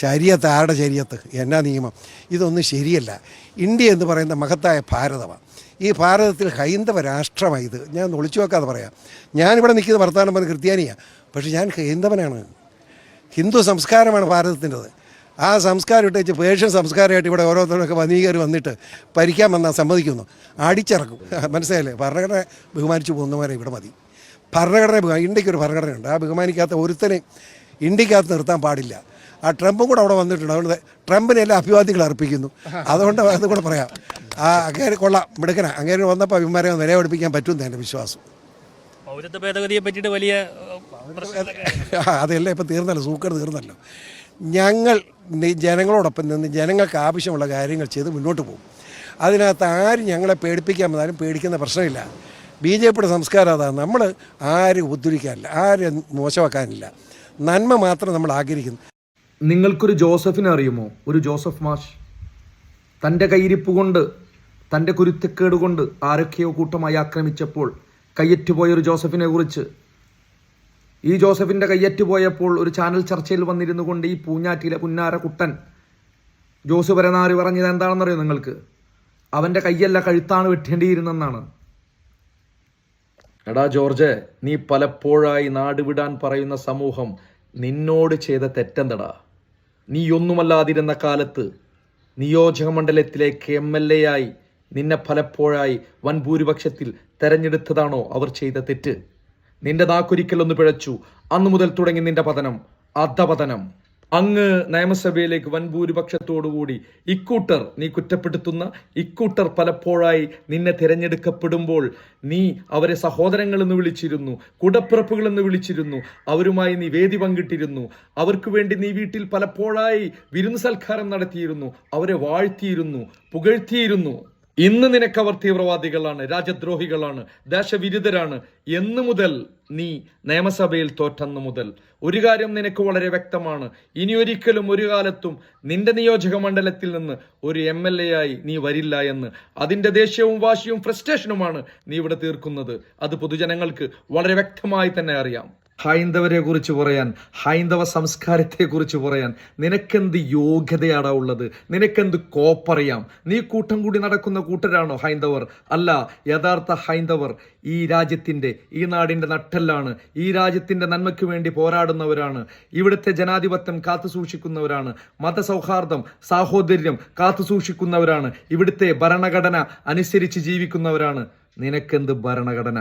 ശരീരത്ത് ആരുടെ ശരീരത്ത്? എന്നാ നിയമം? ഇതൊന്നും ശരിയല്ല. ഇന്ത്യ എന്ന് പറയുന്ന മഹത്തായ ഭാരതമാണ്. ഈ ഭാരതത്തിൽ ഹൈന്ദവ രാഷ്ട്രമാണ് ഇത്. ഞാൻ ഒളിച്ചു വെക്കാതെ പറയാം. ഞാനിവിടെ നിൽക്കുന്ന വർത്തമാനം പറഞ്ഞ് ക്രിസ്ത്യാനിയാണ് പക്ഷേ ഞാൻ ഹൈന്ദവനാണ്. ഹിന്ദു സംസ്കാരമാണ് ഭാരതത്തിന്റെത്. ആ സംസ്കാരം ഇട്ട് വെച്ച് പേർഷ്യൻ സംസ്കാരമായിട്ട് ഇവിടെ ഓരോരുത്തരൊക്കെ വനീകരി വന്നിട്ട് ഭരിക്കാൻ വന്നാൽ സമ്മതിക്കുന്നു. അടിച്ചിറക്കും. മനസ്സിലായില്ലേ? ഭരണഘടന ബഹുമാനിച്ചു പോകുന്നവരെ ഇവിടെ മതി. ഭരണഘടന ബഹു- ഇന്ത്യയ്ക്ക് ഒരു ഭരണഘടനയുണ്ട്. ആ ബഹുമാനിക്കാത്ത ഒരുത്തനെ ഇന്ത്യക്കകത്ത് നിർത്താൻ പാടില്ല. ആ ട്രംപും കൂടെ അവിടെ വന്നിട്ടുണ്ട്. അതുകൊണ്ട് ട്രംപിനെ എല്ലാം അഭിവാദ്യങ്ങൾ അർപ്പിക്കുന്നു. അതുകൊണ്ട് അത് കൂടെ പറയാം. ആ അങ്ങേര് കൊള്ളാം. മിടുക്കന. അങ്ങേര് വന്നപ്പോൾ അഭിമാരെ നിലപടിപ്പിക്കാൻ പറ്റും എന്റെ വിശ്വാസം. പൗരത്വ ഭേദഗതിയെ പറ്റിയിട്ട് വലിയ അതെല്ലാം ഇപ്പം തീർന്നല്ലോ. സൂക്കർ തീർന്നല്ലോ. ഞങ്ങൾ ജനങ്ങളോടൊപ്പം നിന്ന് ജനങ്ങൾക്ക് ആവശ്യമുള്ള കാര്യങ്ങൾ ചെയ്ത് മുന്നോട്ട് പോകും. അതിനകത്ത് ആരും ഞങ്ങളെ പേടിപ്പിക്കാൻ വന്നാലും പേടിക്കുന്ന പ്രശ്നമില്ല. ബി ജെ പിയുടെ സംസ്കാരം അതാണ് നമ്മൾ ആരും ഉദ്ധരിക്കാനില്ല. ആരും മോശമാക്കാനില്ല. നന്മ മാത്രം നമ്മൾ ആഗ്രഹിക്കുന്നു. നിങ്ങൾക്കൊരു ജോസഫിനെ അറിയുമോ? ഒരു ജോസഫ് മാഷ്. തന്റെ കയ്യിരിപ്പ് കൊണ്ട് തന്റെ കുരുത്തക്കേട് കൊണ്ട് ആരൊക്കെയോ കൂട്ടമായി ആക്രമിച്ചപ്പോൾ കയ്യറ്റുപോയ ഒരു ജോസഫിനെ കുറിച്ച്. ഈ ജോസഫിന്റെ കയ്യറ്റുപോയപ്പോൾ ഒരു ചാനൽ ചർച്ചയിൽ വന്നിരുന്നു കൊണ്ട് ഈ പൂഞ്ഞാറ്റിലെ പുന്നാര കുട്ടൻ ജോസ് പരനാറി പറഞ്ഞത് എന്താണെന്നറിയോ നിങ്ങൾക്ക്? അവന്റെ കയ്യല്ല കഴുത്താണ് വെട്ടേണ്ടിയിരുന്നെന്നാണ്. എടാ ജോർജ് നീ പലപ്പോഴായി നാട് വിടാൻ പറയുന്ന സമൂഹം നിന്നോട് ചെയ്ത തെറ്റെന്തടാ? നീ ഒന്നുമല്ലാതിരുന്ന കാലത്ത് നിയോജക മണ്ഡലത്തിലേക്ക് എം എൽ എ ആയി നിന്നെ പലപ്പോഴായി വൻ ഭൂരിപക്ഷത്തിൽ തെരഞ്ഞെടുത്തതാണോ അവർ ചെയ്ത തെറ്റ്? നിന്റെ നാക്കൊരിക്കലൊന്ന് പിഴച്ചു. അന്നു മുതൽ തുടങ്ങി നിന്റെ പതനം. അധപതനം. അങ്ങ് നിയമസഭയിലേക്ക് വൻ ഭൂരിപക്ഷത്തോടുകൂടി ഇക്കൂട്ടർ നീ കുറ്റപ്പെടുത്തുന്ന ഇക്കൂട്ടർ പലപ്പോഴായി നിന്നെ തിരഞ്ഞെടുക്കപ്പെടുമ്പോൾ നീ അവരെ സഹോദരങ്ങളെന്ന് വിളിച്ചിരുന്നു കുടപ്പിറപ്പുകൾ എന്ന് വിളിച്ചിരുന്നു അവരുമായി നീ വേദി പങ്കിട്ടിരുന്നു അവർക്ക് വേണ്ടി നീ വീട്ടിൽ പലപ്പോഴായി വിരുന്ന് സൽക്കാരം നടത്തിയിരുന്നു അവരെ വാഴ്ത്തിയിരുന്നു പുകഴ്ത്തിയിരുന്നു. ഇന്ന് നിനക്കവർ തീവ്രവാദികളാണ് രാജ്യദ്രോഹികളാണ് ദേശവിരുദ്ധരാണ്. എന്നു മുതൽ നീ നിയമസഭയിൽ തോറ്റന്നു മുതൽ. ഒരു കാര്യം നിനക്ക് വളരെ വ്യക്തമാണ്. ഇനി ഒരിക്കലും ഒരു കാലത്തും നിന്റെ നിയോജക മണ്ഡലത്തിൽ നിന്ന് ഒരു എം എൽ എ ആയി നീ വരില്ല എന്ന്. അതിന്റെ ദേഷ്യവും വാശിയും ഫ്രസ്ട്രേഷനുമാണ് നീ ഇവിടെ തീർക്കുന്നത്. അത് പൊതുജനങ്ങൾക്ക് വളരെ വ്യക്തമായി തന്നെ അറിയാം. ഹൈന്ദവരെ കുറിച്ച് പറയാൻ ഹൈന്ദവ സംസ്കാരത്തെ കുറിച്ച് പറയാൻ നിനക്കെന്ത് യോഗ്യതയാടാ ഉള്ളത്? നിനക്കെന്ത് കോപ്പറിയാം? നീ കൂട്ടം കൂടി നടക്കുന്ന കൂട്ടരാണോ ഹൈന്ദവർ? അല്ല യഥാർത്ഥ ഹൈന്ദവർ ഈ രാജ്യത്തിന്റെ ഈ നാടിന്റെ നട്ടെല്ലാണ്. ഈ രാജ്യത്തിന്റെ നന്മയ്ക്ക് വേണ്ടി പോരാടുന്നവരാണ്. ഇവിടുത്തെ ജനാധിപത്യം കാത്തു സൂക്ഷിക്കുന്നവരാണ്. മതസൗഹാർദ്ദം സാഹോദര്യം കാത്തു സൂക്ഷിക്കുന്നവരാണ്. ഇവിടുത്തെ ഭരണഘടന അനുസരിച്ച് ജീവിക്കുന്നവരാണ്. നിനക്കെന്ത് ഭരണഘടന?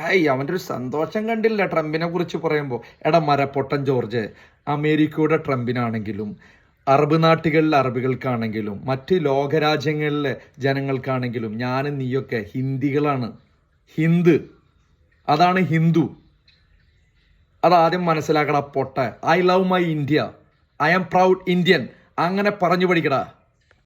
ഐ അവന്റെ ഒരു സന്തോഷം കണ്ടില്ല ട്രംപിനെ കുറിച്ച് പറയുമ്പോൾ എടാ മരപ്പൊട്ടൻ ജോർജ് അമേരിക്കയുടെ ട്രംപിനാണെങ്കിലും അറബ് നാട്ടുകളിലെ അറബികൾക്കാണെങ്കിലും മറ്റ് ലോകരാജ്യങ്ങളിലെ ജനങ്ങൾക്കാണെങ്കിലും ഞാനും നീയൊക്കെ ഹിന്ദികളാണ്. ഹിന്ദ് അതാണ് ഹിന്ദു. അതാദ്യം മനസ്സിലാക്കടാ പൊട്ട. I love my India. I am proud Indian. അങ്ങനെ പറഞ്ഞു പഠിക്കടാ.